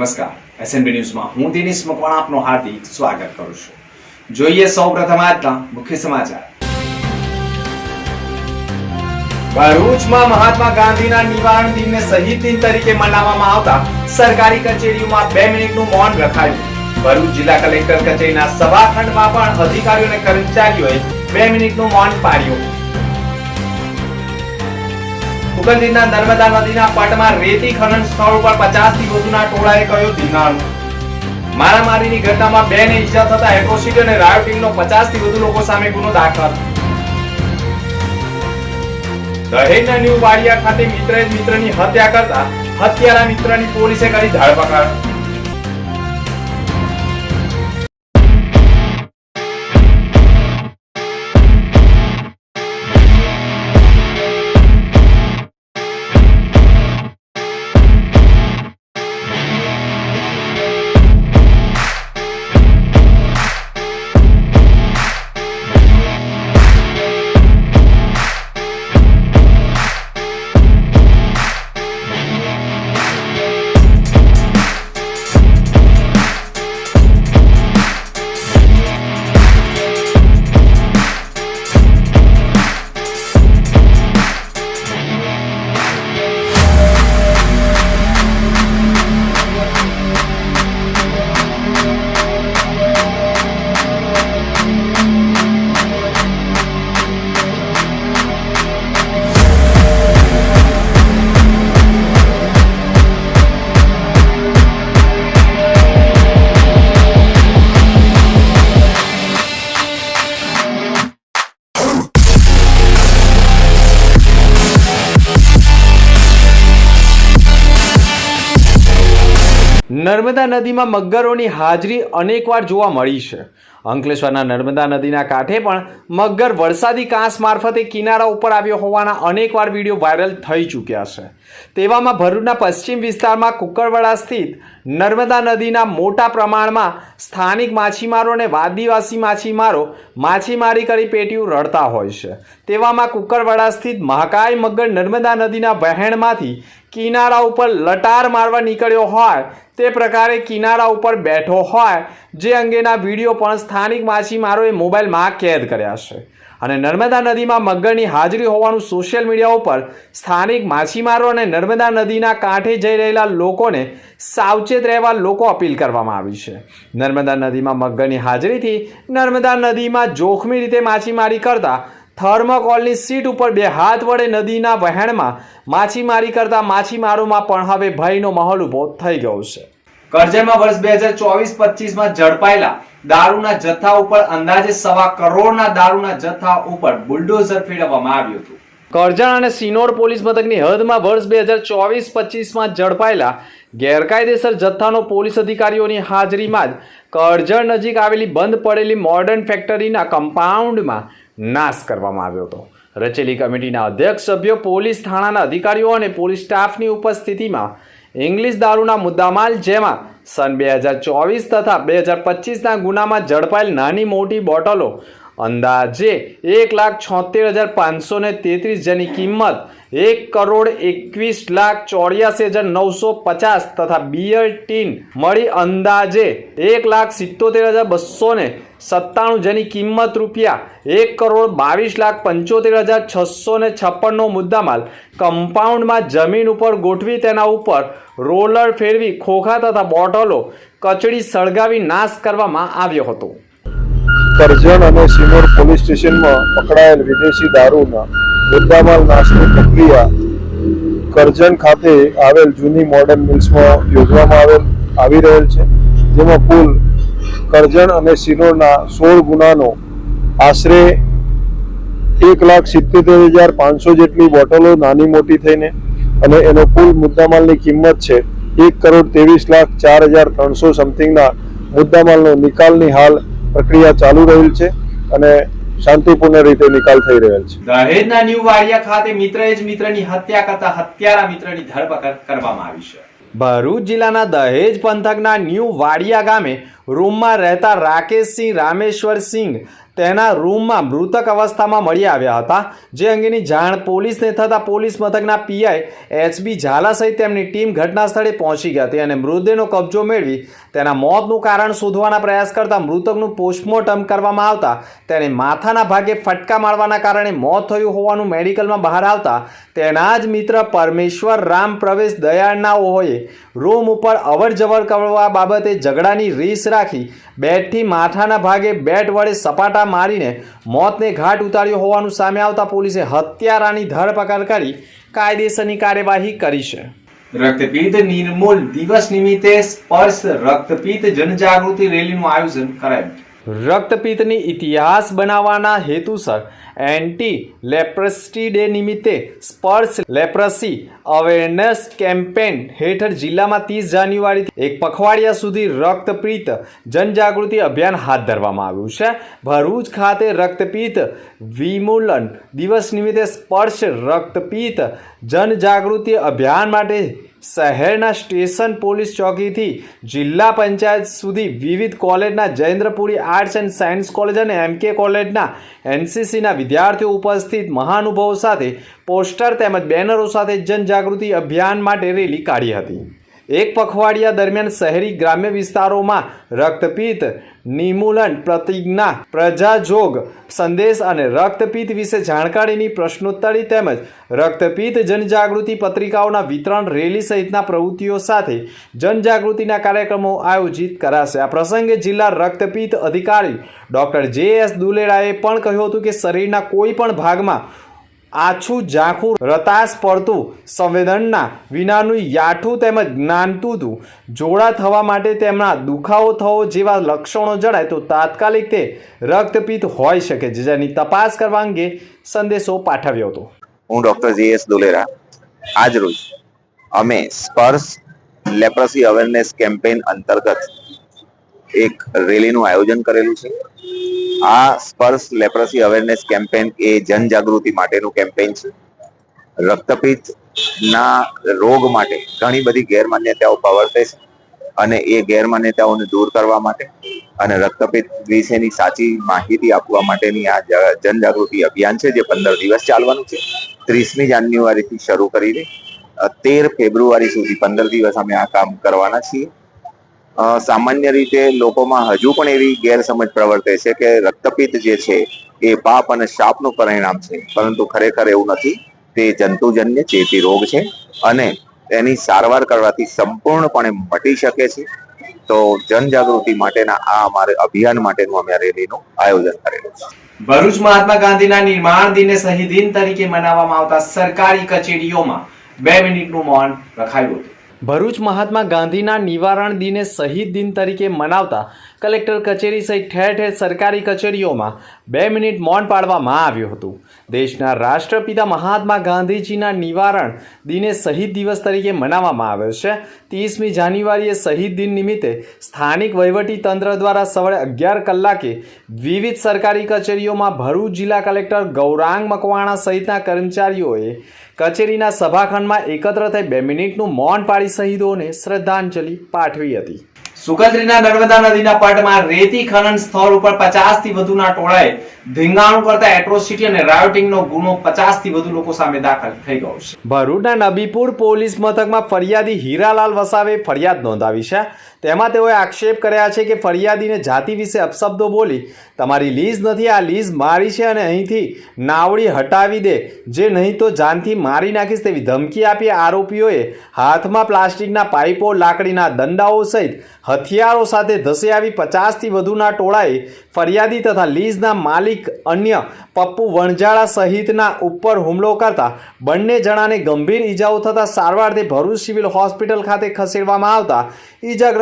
નમસ્કાર. એસએનબી ન્યૂઝમાં હું દિનેશ મકવાણા આપનો હાર્દિક સ્વાગત કરું છું. જોઈએ સૌપ્રથમ આજના મુખ્ય સમાચાર. ભરૂચમાં મહાત્મા ગાંધીના નિવારણ દિનને શહીદ દિન તરીકે મનાવવામાં આવતા સરકારી કચેરીઓમાં બે મિનિટનું મૌન રખાયું. ભરૂચ જિલ્લા કલેક્ટર કચેરીના સભાખંડમાં પણ અધિકારીઓ અને કર્મચારીઓએ બે મિનિટનું મૌન પાડ્યું. ઉગલદીના નર્મદા નદીના પટમાં રેતી ખનન સ્થળ ઉપર પચાસથી વધુના ટોળાએ કર્યો ધીંગાણું મારામારીની ઘટનામાં બે ને ઈજા થતા એટ્રોસિટી અને રાયોટિંગનો પચાસથી વધુ લોકો સામે ગુનો દાખલ. દહેજના ન્યૂ વાડિયા ખાતે મિત્રએ મિત્રની હત્યા કરતા હત્યારા મિત્રની પોલીસે કરી ધરપકડ નર્મદા નદીમાં મગરોની હાજરી અનેકવાર જોવા મળી છે. અંકલેશ્વરના નર્મદા નદીના કાંઠે પણ મગર વરસાદી કાંસ મારફતે કિનારા ઉપર આવ્યો હોવાના અનેકવાર વીડિયો વાયરલ થઈ ચૂક્યા છે. તેવામાં ભરૂચના પશ્ચિમ વિસ્તારમાં કુકરવાડા સ્થિત નર્મદા નદીના મોટા પ્રમાણમાં સ્થાનિક માછીમારો અને આદિવાસી માછીમારો માછીમારી કરી પેટીયું રડતા હોય છે. તેવામાં કુકરવાડા સ્થિત મહાકાય મગર નર્મદા નદીના વહેણમાંથી કિનારા ઉપર લટાર મારવા નીકળ્યો હોય તે પ્રકારે કિનારા ઉપર બેઠો હોય જે અંગેના વીડિયો પણ સ્થાનિક માછીમારોએ મોબાઈલમાં કેદ કર્યા છે. અને નર્મદા નદીમાં મગરની હાજરી હોવાનું સોશિયલ મીડિયા ઉપર સ્થાનિક માછીમારો અને નર્મદા નદીના કાંઠે જઈ રહેલા લોકોને સાવચેત રહેવા લોકો અપીલ કરવામાં આવી છે. નર્મદા નદીમાં મગરની હાજરીથી નર્મદા નદીમાં જોખમી રીતે માછીમારી કરતા થર્મોકોલની સીટ ઉપર બે હાથ વડે નદીના વહેણમાં માછીમારી કરતા માછીમારોમાં પણ હવે ભયનો માહોલ ઊભો થઈ ગયો છે. કરજણમાં વર્ષ બે હજાર ચોવીસ પચીસમાં ઝડપાયેલા દારૂના જથ્થા ઉપર અંદાજે સવા કરોડના દારૂના જથ્થા ઉપર બુલડોઝર ફેરવવામાં આવ્યું હતું. કરજણ અને સિનોર પોલીસ મથકની હદમાં વર્ષ બે હજાર ચોવીસ પચીસમાં ઝડપાયેલા ગેરકાયદેસર જથ્થાનો પોલીસ અધિકારીઓની હાજરીમાં જ કરજણ નજીક આવેલી બંધ પડેલી મોડર્ન ફેક્ટરીના કમ્પાઉન્ડમાં નાશ કરવામાં આવ્યો હતો. રચેલી કમિટીના અધ્યક્ષ સભ્યો પોલીસ થાણાના અધિકારીઓ અને પોલીસ સ્ટાફની ઉપસ્થિતિમાં ઇંગ્લિશ દારૂના મુદ્દામાલ જેમાં સન બે હજાર ચોવીસ તથા બે હજાર પચીસના ગુનામાં ઝડપાયેલ નાની મોટી બોટલો અંદાજે એક લાખ છોતેર હજાર પાંચસો ને તેત્રીસ જેની કિંમત એક કરોડ એકવીસ લાખ ચોર્યાસી હજાર નવસો પચાસ તથા બિયર ટીન મળી અંદાજે એક લાખ સિત્તોતેર હજાર બસો ને સત્તાણું જેની કિંમત રૂપિયા એક કરોડ બાવીસ લાખ પંચોતેર હજાર છસો ને છપ્પનનો મુદ્દામાલ કમ્પાઉન્ડમાં જમીન ઉપર ગોઠવી તેના ઉપર રોલર ફેરવી ખોખા તથા બોટલો કચડી સળગાવી નાશ કરવામાં આવ્યો હતો. કરજણ અને સિનોર પોલીસ સ્ટેશનમાં પકડાયેલ વિદેશી દારૂના મુદ્દામાલ નાશની પ્રક્રિયા કરજણ ખાતે આવેલ જૂની મોડર્ન મિલ્સમાં યોજવામાં આવેલ, આવી રહેલ છે. જેમાં કુલ કરજણ અને સિનોરના સોળ ગુનાનો આશરે એક લાખ સિત્તેર હજાર પાંચસો જેટલી બોટલો નાની મોટી થઈને અને એનો કુલ મુદ્દામાલની કિંમત છે એક કરોડ ત્રેવીસ લાખ ચાર હજાર ત્રણસો સમથિંગના મુદ્દામાલનો નિકાલની હાલ પ્રક્રિયા ચાલુ રહેલ છે અને શાંતિપૂર્ણ રીતે નિકાલ થઈ રહેલ છે. દહેજના ન્યૂ વાડિયા ખાતે મિત્ર જ મિત્રની હત્યા કરતા હત્યારા મિત્રની ધરપકડ કરવામાં આવી છે. ભરૂચ જિલ્લાના દહેજ પંથકના ન્યૂ વાડિયા ગામે રૂમમાં રહેતા રાકેશસિંહ રામેશ્વરસિંહ તેના રૂમમાં મૃતક અવસ્થામાં મળી આવ્યા હતા. જે અંગેની જાણ પોલીસને થતાં પોલીસ મથકના પીઆઈ એચબી ઝાલા સહિત તેમની ટીમ ઘટના સ્થળે પહોંચી ગઈ હતી અને મૃતદેહનો કબજો મેળવી તેના મોતનું કારણ શોધવાના પ્રયાસ કરતા મૃતકનું પોસ્ટમોર્ટમ કરવામાં આવતા તેને માથાના ભાગે ફટકા મારવાના કારણે મોત થયું હોવાનું મેડિકલમાં બહાર આવતા તેના જ મિત્ર પરમેશ્વર રામ પ્રવેશ દયાળનાઓએ રૂમ ઉપર અવર જવર કરવા બાબતે ઝઘડાની રીસ રાખી બેટથી માથાના ભાગે બેટ વડે સપાટા મારીને મોતને ઘાટ ઉતાર્યો હોવાનું સામે આવતા પોલીસે હત્યારાની ધરપકડ કરી કાયદેસરની કાર્યવાહી કરી છે. રક્તપિત્ત નિર્મૂલ દિવસ નિમિત્તે સ્પર્શ રક્તપિત્ત જનજાગૃતિ રેલીનું આયોજન કરાયું. રક્તપિત્તની ઇતિહાસ બનાવવાના હેતુસર એન્ટી લેપ્રસી ડે નિમિત્તે સ્પર્શ લેપ્રસી અવેરનેસ કેમ્પેન હેઠળ જિલ્લામાં ત્રીસ જાન્યુઆરીથી એક પખવાડિયા સુધી રક્તપિત્ત જનજાગૃતિ અભિયાન હાથ ધરવામાં આવ્યું છે. ભરૂચ ખાતે રક્તપિત્ત વિમૂલન દિવસ નિમિત્તે સ્પર્શ રક્તપિત્ત જનજાગૃતિ અભિયાન માટે શહેરના સ્ટેશન પોલીસ ચોકીથી જિલ્લા પંચાયત સુધી વિવિધ કોલેજના Jayendrapuri arts and science college અને એમકે કોલેજના એનસીસીના વિદ્યાર્થીઓ ઉપસ્થિત મહાનુભાવો સાથે પોસ્ટર તેમજ બેનરો સાથે જનજાગૃતિ અભિયાન માટે રેલી કાઢી હતી. એક પખવાડિયા દરમિયાન શહેરી ગ્રામ્ય વિસ્તારોમાં રક્તપિત્ત નિમૂલન પ્રતિજ્ઞા, પ્રજાજોગ સંદેશ અને રક્તપિત્ત વિશે જાણકારીની પ્રશ્નોત્તરી તેમજ રક્તપિત્ત જનજાગૃતિ પત્રિકાઓના વિતરણ રેલી સહિતના પ્રવૃત્તિઓ સાથે જનજાગૃતિના કાર્યક્રમો આયોજિત કરાશે. આ પ્રસંગે જિલ્લા રક્તપિત્ત અધિકારી ડૉક્ટર જે એસ દુલેરાએ પણ કહ્યું હતું કે શરીરના કોઈ પણ ભાગમાં આછું ઝાંખું રતાશ પડતું સંવેદનના વિનાનું યાઠું તેમજ જ્ઞાનતું જોડા થવા માટે તેમના દુખાવો થવો જેવા લક્ષણો જણાય તો તાત્કાલિક તે રક્તપિત્ત હોઈ શકે. છે જેની તપાસ કરવા અંગે સંદેશો પાઠવ્યો હતો. હું ડોક્ટર જી એસ દુલેરા. આજ રોજ અમે સ્પર્શ લેપ્રસી અવેરનેસ કેમ્પેઇન અંતર્ગત એક રેલીનું આયોજન કરેલું છે. આ સ્પર્શ લેપ્રસી અવેરનેસ કેમ્પેન એ જનજાગૃતિ માટેનું કેમ્પેન છે. રક્તપિત્તના રોગ માટે ઘણી બધી ગેરમાન્યતાઓ પ્રવર્તે છે અને એ ગેરમાન્યતાઓને દૂર કરવા માટે અને રક્તપિત વિશેની સાચી માહિતી આપવા માટેની આ જનજાગૃતિ અભિયાન છે જે પંદર દિવસ ચાલવાનું છે. ત્રીસમી જાન્યુઆરીથી શરૂ કરીને તેર ફેબ્રુઆરી સુધી પંદર દિવસ અમે આ કામ કરવાના છીએ. સામાન્ય રીતે લોકોમાં હજુ પણ એવી ગેરસમજ પ્રવર્તે છે કે રક્તપિત્ત જે છે એ પાપ અને શાપનું પરિણામ છે. પરંતુ ખરેખર એવું નથી. તે જંતુજન્ય ચેપી રોગ છે અને એની સારવાર કરવાથી સંપૂર્ણપણે મટી શકે છે. તો જનજાગૃતિ માટેના આ અમારે અભિયાન માટેનું અમે રેલીનું આયોજન કરેલું છે. ભરૂચ મહાત્મા ગાંધીના નિર્માણ દિને શહીદ દિન તરીકે મનાવવામાં આવતા સરકારી કચેરીઓમાં બે મિનિટનું મૌન રખાયું હતું. ભરૂચ મહાત્મા ગાંધીના નિવારણ દિને શહીદ દિન તરીકે મનાવતા કલેક્ટર કચેરી સહિત ઠેર ઠેર સરકારી કચેરીઓમાં બે મિનિટ મૌન પાડવામાં આવ્યું હતું. દેશના રાષ્ટ્રપિતા મહાત્મા ગાંધીજીના નિવારણ દિને શહીદ દિવસ તરીકે મનાવવામાં આવ્યો છે. ત્રીસમી જાન્યુઆરીએ શહીદ દિન નિમિત્તે સ્થાનિક વહીવટી તંત્ર દ્વારા સવારે અગિયાર કલાકે વિવિધ સરકારી કચેરીઓમાં ભરૂચ જિલ્લા કલેક્ટર ગૌરાંગ મકવાણા સહિતના કર્મચારીઓએ કચેરીના સભાખંડમાં એકત્ર થઈ બે મિનિટનું મૌન પાડી શહીદોને શ્રદ્ધાંજલિ પાઠવી હતી. સુગત્રીના નર્મદા નદીના પટમાં રેતી ખનન સ્થળ ઉપર પચાસથી વધુના ટોળાએ ધીંગાણું કરતા એટ્રોસિટી અને રાયોટિંગનો ગુનો પચાસથી વધુ લોકો સામે દાખલ થઈ ગયો છે. ભરૂચના નબીપુર પોલીસ મથકમાં ફરિયાદી હીરાલાલ વસાવે ફરિયાદ નોંધાવી છે. તેમાં તેઓએ આક્ષેપ કર્યા છે કે ફરિયાદીને જાતિ વિશે અપશબ્દો બોલી, તમારી લીઝ નથી, આ લીઝ મારી છે અને અહીંથી નાવડી હટાવી દે. જે નહીં તો જાનથી મારી નાખીશ તેવી ધમકી આપી આરોપીઓએ હાથમાં પ્લાસ્ટિકના પાઇપો, લાકડીના દંડાઓ સહિત હથિયારો સાથે ધસી આવી પચાસથી વધુના ટોળાએ ફરિયાદી તથા લીઝના માલિક અન્ય પપ્પુ વણજાળા સહિતના ઉપર હુમલો કરતા બંને જણાને ગંભીર ઈજાઓ થતાં સારવારથી ભરૂચ સિવિલ હોસ્પિટલ ખાતે ખસેડવામાં આવતા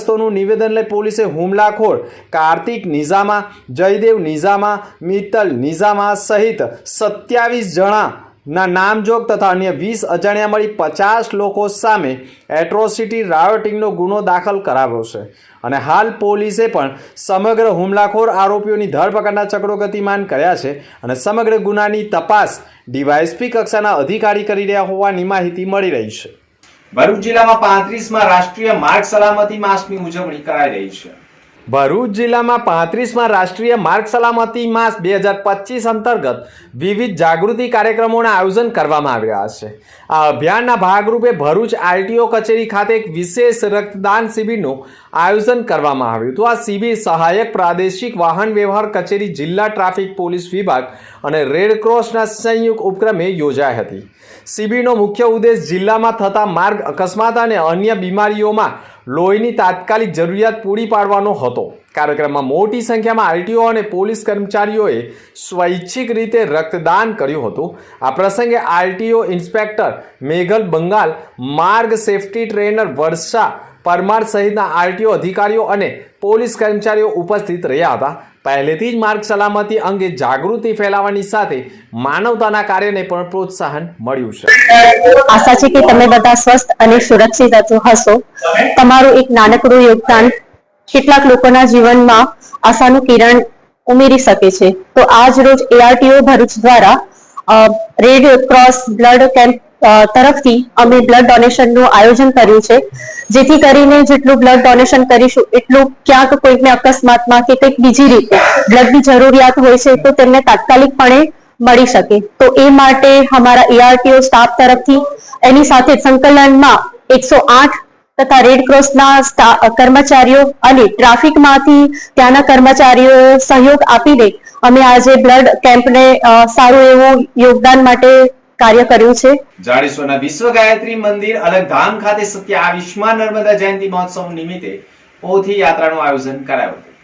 ઈજાગ્રસ્તોનું નિવેદન લઈ પોલીસે હુમલાખોર કાર્તિક નિઝામા, જયદેવ નિઝામા, મિત્તલ નિઝામા સહિત સત્યાવીસ જણા ના નામજોગ તથા અન્ય વીસ અજાણ્યા મળી પચાસ લોકો સામે એટ્રોસિટી રાયોટિંગનો ગુનો દાખલ કરાવ્યો છે. અને હાલ પોલીસે પણ સમગ્ર હુમલાખોર આરોપીઓની ધરપકડના ચક્રો ગતિમાન કર્યા છે અને સમગ્ર ગુનાની તપાસ ડીવાયએસપી કક્ષાના અધિકારી કરી રહ્યા હોવાની માહિતી મળી રહી છે. ભરૂચ જિલ્લામાં પાંત્રીસમાં રાષ્ટ્રીય માર્ગ સલામતી માસની ઉજવણી કરાઈ રહી છે. ભરૂચ જિલ્લામાં પાંત્રીસમાં રાષ્ટ્રીય માર્ગ સલામતી માસ બે હજાર પચીસ અંતર્ગત વિવિધ જાગૃતિ કાર્યક્રમોના આયોજન કરવામાં આવી રહ્યા છે. આ અભિયાનના ભાગરૂપે ભરૂચ આરટીઓ કચેરી ખાતે એક વિશેષ રક્તદાન શિબિરનું આયોજન કરવામાં આવ્યું હતું. આ શિબિર સહાયક પ્રાદેશિક વાહન વ્યવહાર કચેરી જિલ્લા ટ્રાફિક પોલીસ વિભાગ અને રેડ ક્રોસના સંયુક્ત ઉપક્રમે યોજાઈ હતી. શિબિરનો મુખ્ય ઉદ્દેશ જિલ્લામાં થતા માર્ગ અકસ્માત અને અન્ય બીમારીઓમાં લોહીની તાત્કાલિક જરૂરિયાત પૂરી પાડવાનો હતો. કાર્યક્રમમાં મોટી સંખ્યામાં આરટીઓ અને પોલીસ કર્મચારીઓએ સ્વૈચ્છિક રીતે રક્તદાન કર્યું હતું. આ પ્રસંગે આરટીઓ ઇન્સ્પેક્ટર મેઘલ બંગાલ, માર્ગ સેફટી ટ્રેનર વર્ષા પરમાર સહિતના આરટીઓ અધિકારીઓ અને પોલીસ કર્મચારીઓ ઉપસ્થિત રહ્યા હતા. પહેલેથી જ માર્ગ સલામતી અંગે જાગૃતિ ફેલાવવાની સાથે માનવતાના કાર્યને પણ પ્રોત્સાહન મળ્યું છે. આશા છે કે તમે બધા સ્વસ્થ અને સુરક્ષિત હશો. તમારું એક નાનકડું યોગદાન કેટલાક લોકોના જીવનમાં આશાનું કિરણ ઉમેરી શકે છે. તો આજ રોજ એઆરટીઓ ભરૂચ દ્વારા રેડ ક્રોસ બ્લડ કેમ્પ તરફથી અમે બ્લડ ડોનેશનનું આયોજન કર્યું છે. જેથી કરીને જેટલું બ્લડ ડોનેશન કરીશું, એટલું ક્યાંક કોઈકને અકસ્માતમાં કે કંઈક બીજી રીતે બ્લડની જરૂરિયાત હોય છે, તો તેમને તાત્કાલિકપણે મળી શકે. તો એ માટે અમારા એઆરટીઓ સ્ટાફ તરફથી, એની સાથે સંકલનમાં એકસો આઠ તથા રેડ ક્રોસના કર્મચારીઓ અને ટ્રાફિકમાંથી ત્યાંના કર્મચારીઓ સહયોગ આપીને અમે આજે બ્લડ કેમ્પને સારું એવું યોગદાન માટે કાર્ય કર્યું છે. જાડેશ્વરના વિશ્વ ગાયત્રી મંદિર અલગધામ ખાતે સત્યાવીસમાં નર્મદા જયંતિ મહોત્સવ નિમિત્તે પોથી યાત્રાનું આયોજન કરાયું હતું.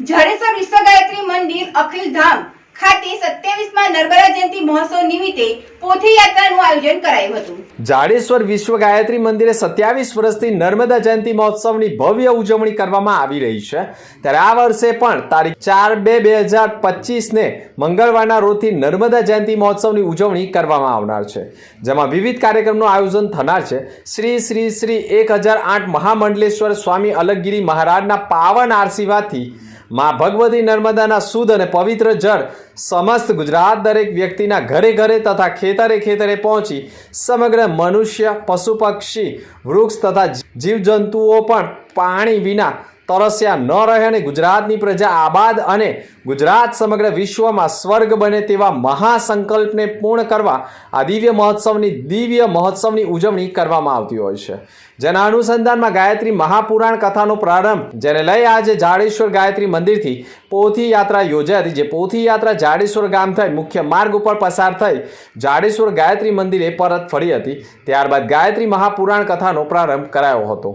જાડેશ્વર વિશ્વ ગાયત્રી મંદિર અખિલ ધામ ખાતે સત્યાવીસમાં નર્મદા જયંતિ મહોત્સવ નિમિત્તે પોથી યાત્રાનું આયોજન કરાયું હતું. જાડેશ્વર વિશ્વ ગાયત્રી મંદિરે સત્યાવીસ વર્ષથી નર્મદા જયંતિ મહોત્સવની ભવ્ય ઉજવણી કરવામાં આવી રહી છે. ત્યારે આ વર્ષે પણ તારીખ ચાર બે બે હજાર પચીસને મંગળવારના રોજથી નર્મદા જયંતિ મહોત્સવની ઉજવણી કરવામાં આવનાર છે. જેમાં વિવિધ કાર્યક્રમનું આયોજન થનાર છે. શ્રી શ્રી શ્રી એક હજાર આઠ મહામંડલેશ્વર સ્વામી અલગગીરી મહારાજના પાવન આશીર્વાદથી માં ભગવતી નર્મદાના શુદ્ધ અને પવિત્ર જળ સમસ્ત ગુજરાત દરેક વ્યક્તિના ઘરે ઘરે તથા ખેતરે ખેતરે પહોંચી સમગ્ર મનુષ્ય, પશુ પક્ષી, વૃક્ષ તથા જીવજંતુઓ પણ પાણી વિના તરસ્યા ન રહે અને ગુજરાતની પ્રજા આબાદ અને ગુજરાત સમગ્ર વિશ્વમાં સ્વર્ગ બને તેવા મહાસંકલ્પને પૂર્ણ કરવા આ દિવ્ય મહોત્સવની દિવ્ય મહોત્સવની ઉજવણી કરવામાં આવતી હોય છે. જેના અનુસંધાનમાં ગાયત્રી મહાપુરાણ કથાનો પ્રારંભ, જેને લઈ આજે જાડેશ્વર ગાયત્રી મંદિરથી પોથી યાત્રા યોજાઈ હતી. જે પોથી યાત્રા જાડેશ્વર ગામ થઈ, મુખ્ય માર્ગ ઉપર પસાર થઈ જાડેશ્વર ગાયત્રી મંદિરે પરત ફરી હતી. ત્યારબાદ ગાયત્રી મહાપુરાણ કથાનો પ્રારંભ કરાયો હતો.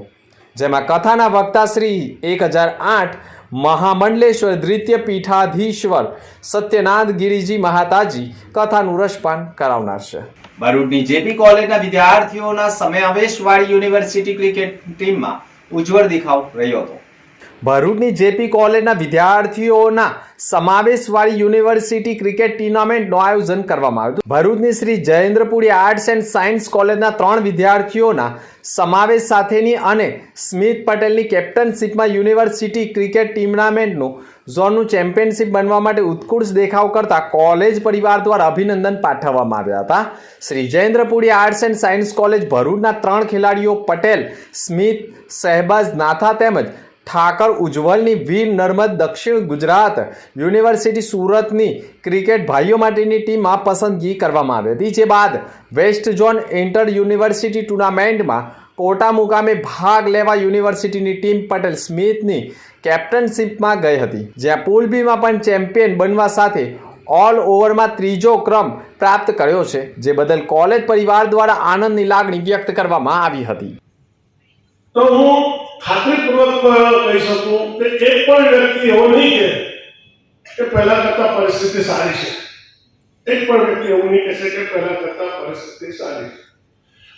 જેમાં કથાના વક્તા શ્રી એક હજાર આઠ મહામંડલેશ્વર દ્વિતીય પીઠાધીશ્વર સત્યનાથ ગિરિજી મહાતાજી કથાનું રસપાન કરાવનાર છે. ભરૂચની જેપી કોલેજના વિદ્યાર્થીઓના સમાવેશવાળી યુનિવર્સિટી ક્રિકેટ ટીમમાં ઉજ્જવળ દેખાવ રહ્યો હતો. ભરૂચની જેપી કોલેજના વિદ્યાર્થીઓના સમાવેશવાળી યુનિવર્સિટી ક્રિકેટ ટુર્નામેન્ટનું આયોજન કરવામાં આવ્યું હતું. ભરૂચની Shri Jayendrapuri arts and science કોલેજના ત્રણ વિદ્યાર્થીઓના સમાવેશ સાથેની અને સ્મિત પટેલની કેપ્ટનશીપમાં યુનિવર્સિટી ક્રિકેટ ટુર્નામેન્ટનું ઝોનનું ચેમ્પિયનશિપ બનવા માટે ઉત્કૃષ્ટ દેખાવ કરતા કોલેજ પરિવાર દ્વારા અભિનંદન પાઠવવામાં આવ્યા હતા. Shri Jayendrapuri arts and science college ભરૂચના ત્રણ ખેલાડીઓ પટેલ, સ્મિત, શહેબાઝ, નાથા તેમજ ઠાકર ઉજ્જવલની વીર નર્મદ દક્ષિણ ગુજરાત યુનિવર્સિટી સુરતની ક્રિકેટ ભાઈઓ માટેની ટીમમાં પસંદગી કરવામાં આવી હતી. જે બાદ વેસ્ટ ઝોન ઇન્ટર યુનિવર્સિટી ટુર્નામેન્ટમાં કોટા મુકામે ભાગ લેવા યુનિવર્સિટીની ટીમ પટેલ સ્મિથની કેપ્ટનશીપમાં ગઈ હતી. જ્યાં પુલ બીમાં પણ ચેમ્પિયન બનવા સાથે ઓલ ઓવરમાં ત્રીજો ક્રમ પ્રાપ્ત કર્યો છે, જે બદલ કોલેજ પરિવાર દ્વારા આનંદની લાગણી વ્યક્ત કરવામાં આવી હતી. તો હું ખાતરીપૂર્વક કહી શકું કે એક પણ વ્યક્તિ એવો નહીં કે કે પહેલા કરતા પરિસ્થિતિ સારી છે એક પણ વ્યક્તિ એવું નહીં કહેશે કે પહેલા કરતા પરિસ્થિતિ સારી છે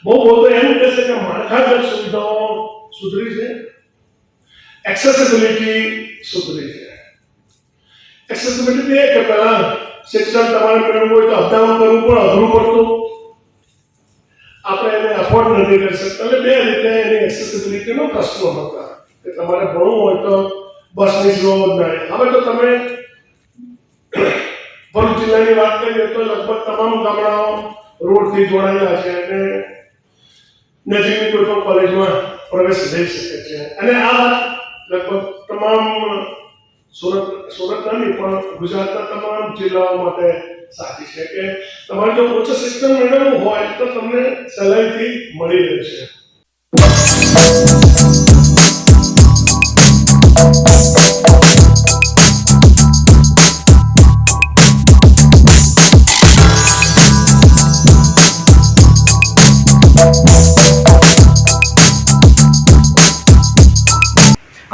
બહુ બહુ તો એમ કહેશે કે માળખાગત સુવિધાઓ સુધરી છે એક્સેસિબિલિટી સુધરી છે એક્સેસિબિલિટી એ કે પહેલા શિક્ષણ તમારે મેળવવું હોય તો અપડાઉન કરવું પણ અઘરું પડતું આપણે એને અફોર્ડ નથી કરી શકતા. એટલે બે રીતે એની એક્સેસિબિલિટીનો પ્રશ્નો હતા. કે તમારે ભણવું હોય તો બસની જ નહીં હવે તો તમે ભરૂચ જિલ્લાની વાત કરીએ તો લગભગ તમામ ગામડાઓ રોડથી જોડાયેલા છે અને નજીકની કોઈ પણ કોલેજમાં પ્રવેશ લઈ શકે છે. અને આ લગભગ તમામ સુરત સુરત નહીં પણ ગુજરાતના તમામ જિલ્લાઓ માટે સાચી છે કે તમારે જો ઉચ્ચ શિક્ષણ મેળવવું હોય તો તમને સહેલાઈથી મળી રહેશે.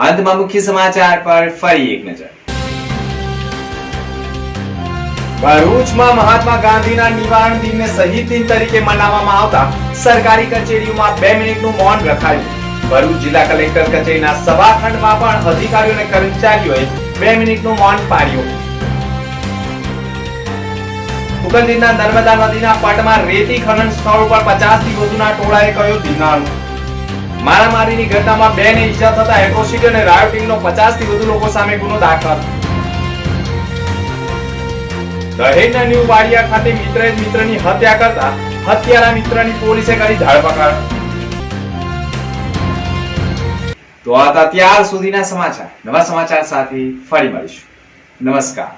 અંતમાં મુખ્ય સમાચાર પર ફરી એક નજર. ભરૂચમાં મહાત્મા ગાંધીના નિવારણ દિનને શહીદ દિન તરીકે મનાવવામાં આવતા સરકારી કચેરીઓમાં બે મિનિટનું મૌન રખાયું. ભરૂચ જિલ્લા કલેક્ટર કચેરીના સભાખંડમાં પણ અધિકારીઓ અને કર્મચારીઓએ બે મિનિટનું મૌન પાડ્યું. ઉગલદીના નર્મદા નદીના પટમાં રેતી ખનન સ્થળ ઉપર પચાસથી વધુના ટોળાએ કહ્યું ધીંગાણું મારામારીની ઘટનામાં બે ને ઈજા થતા એટ્રોસિટી અને રાયોટિંગનો પચાસથી વધુ લોકો સામે ગુનો દાખલ. દહેજના ન્યુ વાડિયા ખાતે મિત્રએ મિત્રની હત્યા કરતા હત્યારા મિત્રની પોલીસે કરી ધરપકડ તો આ હતા ત્યાર સુધીના સમાચાર. નવા સમાચાર સાથે ફરી મળીશું. નમસ્કાર.